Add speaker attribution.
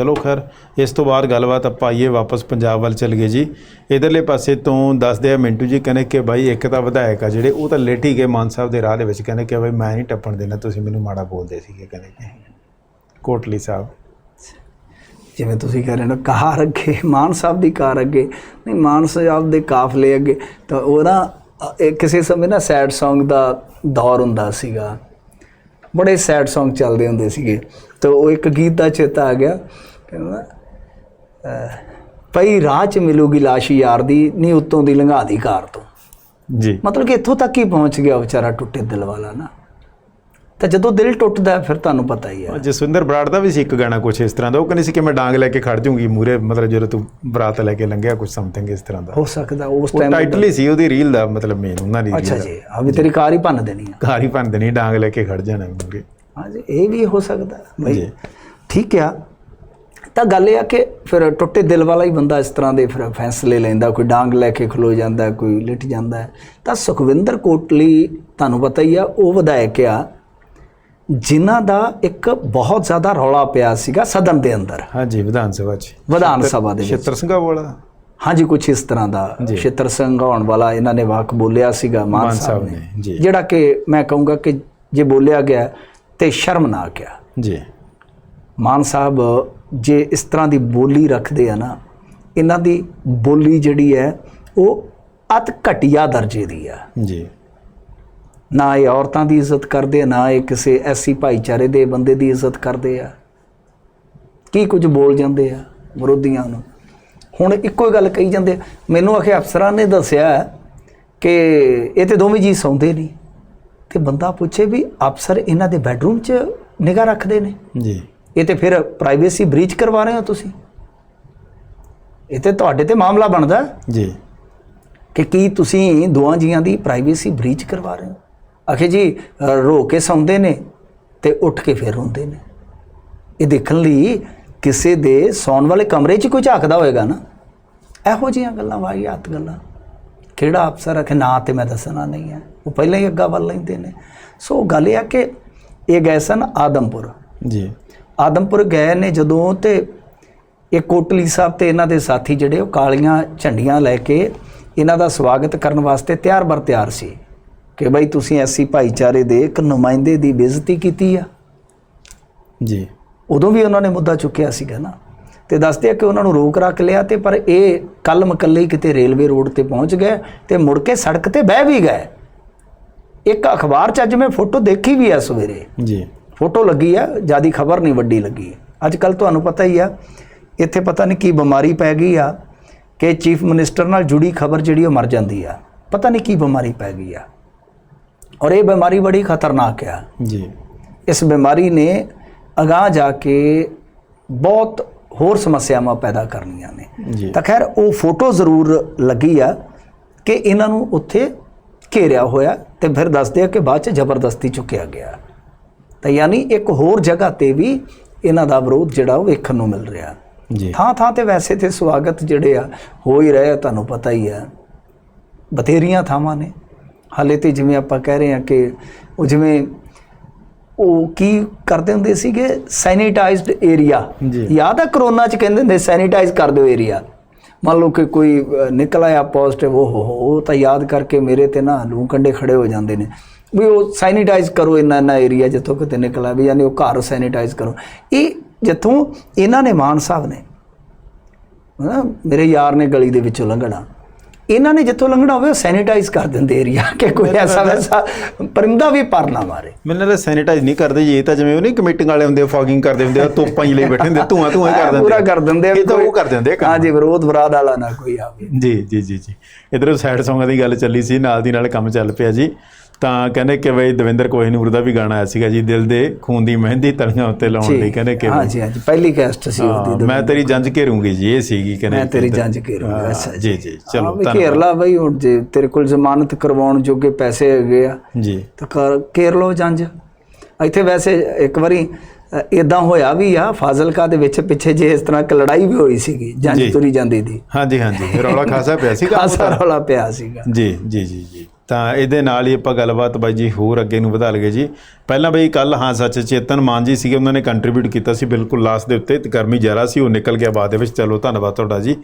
Speaker 1: ਚਲੋ ਖੈਰ, ਇਸ ਤੋਂ ਬਾਅਦ ਗੱਲਬਾਤ ਆਪਾਂ ਆਈਏ ਵਾਪਸ ਪੰਜਾਬ ਵੱਲ ਚੱਲ ਗਏ ਜੀ। ਇਧਰਲੇ ਪਾਸੇ ਤੋਂ ਦੱਸਦੇ ਆ ਮਿੰਟੂ ਜੀ, ਕਹਿੰਦੇ ਕਿ ਭਾਈ ਇੱਕ ਤਾਂ ਵਿਧਾਇਕ ਆ ਜਿਹੜੇ, ਉਹ ਤਾਂ ਲੇਟ ਹੀ ਗਏ ਮਾਨ ਸਾਹਿਬ ਦੇ ਰਾਹ ਦੇ ਵਿੱਚ, ਕਹਿੰਦੇ ਕਿ ਭਾਈ ਮੈਂ ਨਹੀਂ ਟੱਪਣ ਦੇਣਾ, ਤੁਸੀਂ ਮੈਨੂੰ ਮਾੜਾ ਬੋਲਦੇ ਸੀਗੇ, ਕਹਿੰਦੇ ਕਿ ਕੋਟਲੀ ਸਾਹਿਬ।
Speaker 2: ਜਿਵੇਂ ਤੁਸੀਂ ਕਹਿ ਰਹੇ ਹੋ ਕਾਰ ਅੱਗੇ, ਮਾਨ ਸਾਹਿਬ ਦੀ ਕਾਰ ਅੱਗੇ, ਨਹੀਂ ਮਾਨ ਸਾਹਿਬ ਦੇ ਕਾਫਲੇ ਅੱਗੇ, ਤਾਂ ਉਹ ਨਾ ਇਹ ਕਿਸੇ ਸਮੇਂ ਨਾ ਸੈਡ Song ਦਾ ਦੌਰ ਹੁੰਦਾ ਸੀਗਾ। ਬੜੇ ਸੈਡ Song ਚੱਲਦੇ ਹੁੰਦੇ ਸੀਗੇ। ਤਾਂ ਉਹ ਇੱਕ ਗੀਤ ਦਾ ਚੇਤਾ ਆ ਗਿਆ। ਕਹਿੰਦਾ ਪਈ ਰਾਹ 'ਚ ਮਿਲੂਗੀ ਲਾਸ਼ ਯਾਰ ਦੀ ਨਹੀਂ ਉੱਤੋਂ ਦੀ ਲੰਘਾ ਦੀ ਕਾਰ ਤੋਂ।
Speaker 1: ਜੀ।
Speaker 2: ਮਤਲਬ ਕਿ ਇੱਥੋਂ ਤੱਕ ਹੀ ਪਹੁੰਚ ਗਿਆ ਵਿਚਾਰਾ ਟੁੱਟੇ ਦਿਲ ਵਾਲਾ ਨਾ। ਤਾਂ ਜਦੋਂ ਦਿਲ ਟੁੱਟਦਾ ਹੈ, ਫਿਰ ਤੁਹਾਨੂੰ ਪਤਾ ਹੀ ਹੈ।
Speaker 1: ਜਸਵਿੰਦਰ ਬਰਾੜ ਦਾ ਵੀ ਸੀ ਇੱਕ ਗਾਣਾ ਕੁਛ ਇਸ ਤਰ੍ਹਾਂ ਦਾ ਉਹ ਕਹਿੰਦੀ ਸੀ ਕਿ ਮੈਂ ਡਾਂਗ ਲੈ ਕੇ ਖੜ ਜਾਊਂਗੀ ਮੂਰੇ ਮਤਲਬ ਜਦੋਂ ਤੂੰ ਬਰਾਤ ਲੈ ਕੇ ਲੰਘਿਆ ਕੁਝ ਸਮਥਿੰਗ ਇਸ ਤਰ੍ਹਾਂ ਦਾ।
Speaker 2: ਹੋ ਸਕਦਾ ਉਸ ਟਾਈਮ
Speaker 1: ਟਾਈਟਲ ਹੀ ਸੀ ਉਹਦੀ ਰੀਲ ਦਾ ਮਤਲਬ ਮੇਨ ਉਹਨਾਂ ਦੀ
Speaker 2: ਅੱਛਾ ਜੀ ਆ ਵੀ ਤੇਰੀ ਕਾਰ ਹੀ ਭੰਨ ਦੇਣੀ ਆ।
Speaker 1: ਘਰ ਹੀ ਭੰਨ ਦੇਣੀ ਡਾਂਗ ਲੈ ਕੇ ਖੜ ਜਾਣਾ ਮੂਰੇ
Speaker 2: ਹਾਂਜੀ ਇਹ ਵੀ ਹੋ ਸਕਦਾ। ਬਈ
Speaker 1: ਜੀ।
Speaker 2: ਠੀਕ ਆ ਤਾਂ ਗੱਲ ਇਹ ਆ ਕਿ ਫਿਰ ਟੁੱਟੇ ਦਿਲ ਵਾਲਾ ਹੀ ਬੰਦਾ ਇਸ ਤਰ੍ਹਾਂ ਦੇ ਫਿਰ ਫੈਸਲੇ ਲੈਂਦਾ ਕੋਈ ਡਾਂਗ ਲੈ ਕੇ ਖਲੋ ਜਾਂਦਾ ਕੋਈ ਲਿਟ ਜਾਂਦਾ। ਤਾਂ ਸੁਖਵਿੰਦਰ ਕੋਟਲੀ ਤੁਹਾਨੂੰ ਪਤਾ ਹੀ ਆ ਉਹ ਵਿਧਾਇਕ ਆ ਜਿਨ੍ਹਾਂ ਦਾ ਇੱਕ ਬਹੁਤ ਜ਼ਿਆਦਾ ਰੌਲਾ ਪਿਆ ਸੀਗਾ ਸਦਨ ਦੇ ਅੰਦਰ।
Speaker 1: ਹਾਂਜੀ ਵਿਧਾਨ ਸਭਾ 'ਚ।
Speaker 2: ਵਿਧਾਨ ਸਭਾ ਦੇ ਵਿੱਚ।
Speaker 1: ਛੇਤਰ ਸਿੰਘਾ ਵਾਲਾ?
Speaker 2: ਹਾਂਜੀ ਕੁਝ ਇਸ ਤਰ੍ਹਾਂ ਦਾ। ਛਿੱਤਰ ਸਿੰਘ ਹੋਣ ਵਾਲਾ ਇਹਨਾਂ ਨੇ ਵਾਕ ਬੋਲਿਆ ਸੀਗਾ ਮਾਨ ਸਾਹਿਬ ਨੇ
Speaker 1: ਨੇ।
Speaker 2: ਜਿਹੜਾ ਕਿ ਮੈਂ ਕਹੂੰਗਾ ਕਿ ਜੇ ਬੋਲਿਆ ਗਿਆ ਤੇ ਸ਼ਰਮਨਾਕ ਆ
Speaker 1: ਜੀ।
Speaker 2: ਮਾਨ ਸਾਹਿਬ ਜੇ ਇਸ ਤਰ੍ਹਾਂ ਦੀ ਬੋਲੀ ਰੱਖਦੇ ਆ ਨਾ ਇਹਨਾਂ ਦੀ ਬੋਲੀ ਜਿਹੜੀ ਹੈ ਉਹ ਅਤ ਘਟੀਆ ਦਰਜੇ ਦੀ ਆ।
Speaker 1: ਜੀ।
Speaker 2: ਨਾ ਇਹ ਔਰਤਾਂ ਦੀ ਇੱਜ਼ਤ ਕਰਦੇ ਨਾ ਇਹ ਕਿਸੇ ਐਸੀ ਭਾਈਚਾਰੇ ਦੇ ਬੰਦੇ ਦੀ ਇੱਜ਼ਤ ਕਰਦੇ ਆ। ਕੀ ਕੁਝ ਬੋਲ ਜਾਂਦੇ ਆ ਵਿਰੋਧੀਆਂ ਨੂੰ? ਹੁਣ ਇੱਕੋ ਹੀ ਗੱਲ ਕਹੀ ਜਾਂਦੇ। ਮੈਨੂੰ ਆਖੇ ਅਫਸਰਾਂ ਨੇ ਦੱਸਿਆ ਕਿ ਇਹ ਤੇ ਦੋਵੇਂ ਜੀ ਸੌਂਦੇ ਨਹੀਂ। ਤੇ ਬੰਦਾ ਪੁੱਛੇ ਵੀ ਅਫਸਰ ਇਹਨਾਂ ਦੇ ਬੈੱਡਰੂਮ 'ਚ ਨਿਗਾਹ ਰੱਖਦੇ ਨੇ।
Speaker 1: ਜੀ।
Speaker 2: ਇਹ ਤੇ ਫਿਰ ਪ੍ਰਾਈਵੇਸੀ ਬ੍ਰੀਚ ਕਰਵਾ ਰਹੇ ਹੋ ਤੁਸੀਂ? ਇਹ ਤੇ ਤੁਹਾਡੇ ਤੇ ਮਾਮਲਾ ਬਣਦਾ
Speaker 1: ਜੀ।
Speaker 2: ਕਿ ਕੀ ਤੁਸੀਂ ਦੋਵਾਂ ਜੀਆਂ ਦੀ ਪ੍ਰਾਈਵੇਸੀ ਬ੍ਰੀਚ ਕਰਵਾ ਰਹੇ ਹੋ? ਆਖੇ ਜੀ ਰੋ ਕੇ ਸੌਂਦੇ ਨੇ ਤੇ ਉੱਠ ਕੇ ਫਿਰ ਰੋਂਦੇ ਨੇ। ਇਹ ਦੇਖਣ ਲਈ ਕਿਸੇ ਦੇ ਸੌਣ ਵਾਲੇ ਕਮਰੇ 'ਚ ਕੋਈ ਝਾਕਦਾ ਹੋਏਗਾ ਨਾ? ਇਹੋ ਜਿਹੀਆਂ ਗੱਲਾਂ ਵਾਹੀਆਤ ਗੱਲਾਂ। ਕਿਹੜਾ ਅਫਸਰ ਆਖੇ ਨਾ ਤੇ ਮੈਂ ਦੱਸਣਾ ਨਹੀਂ ਹੈ। ਉਹ ਪਹਿਲਾਂ ਹੀ ਅੱਗਾ ਵੱਲ ਲੈਂਦੇ ਨੇ। ਸੋ ਗੱਲ ਇਹ ਆ ਕਿ ਇਹ ਗਏ ਸਨ ਆਦਮਪੁਰ।
Speaker 1: ਜੀ।
Speaker 2: ਆਦਮਪੁਰ ਗਏ ਨੇ ਜਦੋਂ ਤੇ ਇਹ ਕੋਟਲੀ ਸਾਹਿਬ ਤੇ ਇਹਨਾਂ ਦੇ ਸਾਥੀ ਜਿਹੜੇ ਉਹ ਕਾਲੀਆਂ ਝੰਡੀਆਂ ਲੈ ਕੇ ਇਹਨਾਂ ਦਾ ਸਵਾਗਤ ਕਰਨ ਵਾਸਤੇ ਤਿਆਰ ਬਰ ਤਿਆਰ ਸੀ ਕਿ ਬਈ ਤੁਸੀਂ ਐਸੀ ਭਾਈਚਾਰੇ ਦੇ ਇੱਕ ਨੁਮਾਇੰਦੇ ਦੀ ਬੇਇੱਜ਼ਤੀ ਕੀਤੀ ਆ।
Speaker 1: ਜੀ।
Speaker 2: ਉਦੋਂ ਵੀ ਉਹਨਾਂ ਨੇ ਮੁੱਦਾ ਚੁੱਕਿਆ ਸੀਗਾ ਨਾ। ਤੇ ਦੱਸਦੇ ਆ ਕਿ ਉਹਨਾਂ ਨੂੰ ਰੋਕ ਰੱਖ ਲਿਆ ਤੇ ਪਰ ਇਹ ਕੱਲ ਮਕੱਲੇ ਕਿਤੇ ਰੇਲਵੇ ਰੋਡ ਤੇ ਪਹੁੰਚ ਗਏ ਤੇ ਮੁੜ ਕੇ ਸੜਕ ਤੇ ਬਹਿ ਵੀ ਗਏ। ਇੱਕ ਅਖਬਾਰ 'ਚ ਅੱਜ ਮੈਂ ਫੋਟੋ ਦੇਖੀ ਵੀ ਆ ਸਵੇਰੇ।
Speaker 1: ਜੀ।
Speaker 2: ਫੋਟੋ ਲੱਗੀ ਆ ਜਿਆਦੀ ਖਬਰ ਨਹੀਂ ਵੱਡੀ ਲੱਗੀ। ਅੱਜ ਕੱਲ ਤੁਹਾਨੂੰ ਪਤਾ ਹੀ ਆ ਇੱਥੇ ਪਤਾ ਨਹੀਂ ਕੀ ਬਿਮਾਰੀ ਪੈ ਗਈ ਆ ਕਿ ਚੀਫ ਮਿਨਿਸਟਰ ਨਾਲ ਜੁੜੀ ਖਬਰ ਜਿਹੜੀ ਉਹ ਮਰ ਜਾਂਦੀ ਆ। ਪਤਾ ਨਹੀਂ ਕੀ ਬਿਮਾਰੀ ਪੈ ਗਈ ਆ। ਔਰ ਇਹ ਬਿਮਾਰੀ ਬੜੀ ਖਤਰਨਾਕ ਆ।
Speaker 1: ਜੀ।
Speaker 2: ਇਸ ਬਿਮਾਰੀ ਨੇ ਅਗਾਹ ਜਾ ਕੇ ਬਹੁਤ ਹੋਰ ਸਮੱਸਿਆਵਾਂ ਪੈਦਾ ਕਰਨੀਆਂ ਨੇ। ਤਾਂ ਖੈਰ ਉਹ ਫੋਟੋ ਜ਼ਰੂਰ ਲੱਗੀ ਆ ਕਿ ਇਹਨਾਂ ਨੂੰ ਉੱਥੇ ਘੇਰਿਆ ਹੋਇਆ ਤੇ ਫਿਰ ਦੱਸਦੇ ਆ ਕਿ ਬਾਅਦ ਚ ਜ਼ਬਰਦਸਤੀ ਚੁੱਕਿਆ ਗਿਆ। ਤਾਂ ਯਾਨੀ ਇੱਕ ਹੋਰ ਜਗ੍ਹਾ ਤੇ ਵੀ ਇਹਨਾਂ ਦਾ ਵਿਰੋਧ ਜਿਹੜਾ ਉਹ ਵੇਖਣ ਨੂੰ ਮਿਲ ਰਿਹਾ।
Speaker 1: ਜੀ।
Speaker 2: ਥਾਂ ਥਾਂ ਤੇ ਵੈਸੇ ਤੇ ਸਵਾਗਤ ਜਿਹੜੇ ਆ ਹੋ ਹੀ ਰਹੇ ਆ ਤੁਹਾਨੂੰ ਪਤਾ ਹੀ ਆ। ਬਥੇਰੀਆਂ ਥਾਵਾਂ ਨੇ। ਹਾਲੇ ਤੇ ਜਿਵੇਂ ਆਪਾਂ ਕਹਿ ਰਹੇ ਆ ਕਿ ਉਹ ਜਿਵੇਂ ਉਹ ਕੀ ਕਰਦੇ ਹੁੰਦੇ ਸੀਗੇ? Sanitised area. ਯਾਦ ਆ ਕਰੋਨਾ ਚ ਕਹਿੰਦੇ ਹੁੰਦੇ ਸੈਨੀਟਾਈਜ਼ ਕਰ ਦਿਓ ਏਰੀਆ ਮੰਨ ਲਓ ਕਿ ਕੋਈ ਨਿਕਲ ਆਇਆ ਪੋਜ਼ਿਟਿਵ ਉਹ ਉਹ ਤਾਂ ਯਾਦ ਕਰਕੇ ਮੇਰੇ ਤੇ ਨਾ ਲੂ ਕੰਡੇ ਖੜੇ ਹੋ ਜਾਂਦੇ ਨੇ। ਵੀ ਉਹ ਸੈਨੀਟਾਈਜ਼ ਕਰੋ ਇੰਨਾ ਇੰਨਾ ਏਰੀਆ ਜਿੱਥੋਂ ਕਿਤੇ ਨਿਕਲ ਵੀ ਯਾਨੀ ਉਹ ਘਰ ਸੈਨੀਟਾਈਜ਼ ਕਰੋ। ਇਹ ਜਿੱਥੋਂ ਇਹਨਾਂ ਨੇ ਮਾਨ ਸਾਹਿਬ ਨੇ ਹਨਾ ਮੇਰੇ ਯਾਰ ਨੇ ਗਲੀ ਦੇ ਵਿੱਚੋਂ ਲੰਘਣਾ। ਇਹਨਾਂ ਨੇ ਜਿੱਥੋਂ ਲੰਘਣਾ ਹੋਵੇ ਉਹ ਸੈਨੀਟਾਈਜ਼ ਕਰ ਦਿੰਦੇ ਏਰੀਆ ਕਿ ਕੋਈ ਐਸਾ ਵੈਸਾ ਪਰਿੰਦਾ ਵੀ ਪਰ ਨਾ ਮਾਰੇ।
Speaker 1: ਮੈਨੂੰ ਲੱਗਦਾ ਸੈਨੀਟਾਈਜ਼ ਨਹੀਂ ਕਰਦੇ ਜੀ ਇਹ ਤਾਂ ਜਿਵੇਂ ਉਹ ਨਹੀਂ ਕਮੇਟਿੰਗ ਵਾਲੇ ਹੁੰਦੇ ਫੌਗਿੰਗ ਕਰਦੇ ਹੁੰਦੇ ਆ ਤੋਪਾਂ ਹੀ ਲਈ ਬੈਠੇ ਹੁੰਦੇ ਧੂਆਂ ਧੂਆਂ ਕਰ ਦਿੰਦੇ।
Speaker 2: ਪੂਰਾ ਕਰ ਦਿੰਦੇ ਆ
Speaker 1: ਇਹ ਤਾਂ ਉਹ ਕਰ ਦਿੰਦੇ ਆ ਕੰਮ।
Speaker 2: ਹਾਂਜੀ ਵਿਰੋਧ ਵਿਰਾਦ ਵਾਲਾ ਨਾ ਕੋਈ ਆਵੇ।
Speaker 1: ਜੀ ਜੀ ਜੀ ਜੀ। ਇਧਰੋਂ ਸੈਡ ਸੌਂਗਾਂ ਦੀ ਗੱਲ ਚੱਲੀ ਸੀ ਨਾਲ ਦੀ ਨਾਲ ਕੰਮ ਚੱਲ ਪਿਆ ਜੀ। ਤਾਂ ਕਹਿੰਦੇ ਕਿ ਬਈ ਦਵਿੰਦਰ ਕੋਹੀਨੂਰ ਦਾ ਵੀ ਗਾਣਾ ਆਇਆ ਸੀਗਾ ਜੀ ਦਿਲ ਦੇ ਖੂਨ ਦੀ ਮਹਿੰਦੀ ਤਲੀਆਂ ਉੱਤੇ ਲਾਉਣ ਲਈ ਕਹਿੰਦੇ ਕਿ
Speaker 2: ਹਾਂਜੀ ਹਾਂਜੀ ਪਹਿਲੀ ਕੈਸਟ ਸੀ ਉਹਦੀ
Speaker 1: ਮੈਂ ਤੇਰੀ ਜੰਜ ਘੇਰੂੰਗੀ ਜੀ ਇਹ ਸੀਗੀ ਕਹਿੰਦੇ
Speaker 2: ਮੈਂ ਤੇਰੀ ਜੰਜ ਘੇਰੂੰਗਾ ਅੱਛਾ
Speaker 1: ਜੀ। ਜੀ ਚਲੋ
Speaker 2: ਵੀ ਘੇਰ ਲਾ ਬਈ ਹੁਣ ਜੇ ਤੇਰੇ ਕੋਲ ਜ਼ਮਾਨਤ ਕਰਵਾਉਣ ਜੋਗੇ ਪੈਸੇ ਹੈਗੇ ਆ
Speaker 1: ਜੀ।
Speaker 2: ਤਾਂ ਘੇਰ ਲਓ ਜੰਜ ਇੱਥੇ ਵੈਸੇ ਇੱਕ ਵਾਰੀ ਇਦਾਂ ਹੋਇਆ ਵੀ ਆ ਫਾਜ਼ਿਲਕਾ ਦੇ ਵਿੱਚ ਪਿੱਛੇ ਜੇ ਇਸ ਤਰ੍ਹਾਂ ਇੱਕ ਲੜਾਈ ਵੀ ਹੋਈ ਸੀਗੀ ਜੰਜ। ਤੁਰੀ ਜਾਂਦੀ ਦੀ।
Speaker 1: ਹਾਂਜੀ ਹਾਂਜੀ ਰੌਲਾ ਖਾਸਾ ਪਿਆ ਸੀਗਾ
Speaker 2: ਖਾਸਾ ਰੌਲਾ ਪਿਆ ਸੀਗਾ।
Speaker 1: ਜੀ ਜੀ ਜੀ ਜੀ। ਤਾਂ ਇਹਦੇ ਨਾਲ ਹੀ ਆਪਾਂ ਗੱਲਬਾਤ ਬਾਈ ਜੀ ਹੋਰ ਅੱਗੇ ਨੂੰ ਵਧਾ ਲਈਏ ਜੀ। ਪਹਿਲਾਂ ਬਈ ਕੱਲ ਹਾਂ ਸੱਚ ਚੇਤਨ ਮਾਨ ਜੀ ਸੀਗੇ, ਉਹਨਾਂ ਨੇ ਕੰਟਰੀਬਿਊਟ ਕੀਤਾ ਸੀ ਬਿਲਕੁਲ ਲਾਸਟ ਦੇ ਉੱਤੇ, ਤੇ ਗਰਮੀ ਜ਼ਿਆਦਾ ਸੀ, ਉਹ ਨਿਕਲ ਗਿਆ ਬਾਅਦ ਦੇ ਵਿੱਚ। ਚਲੋ, ਧੰਨਵਾਦ ਤੁਹਾਡਾ ਜੀ।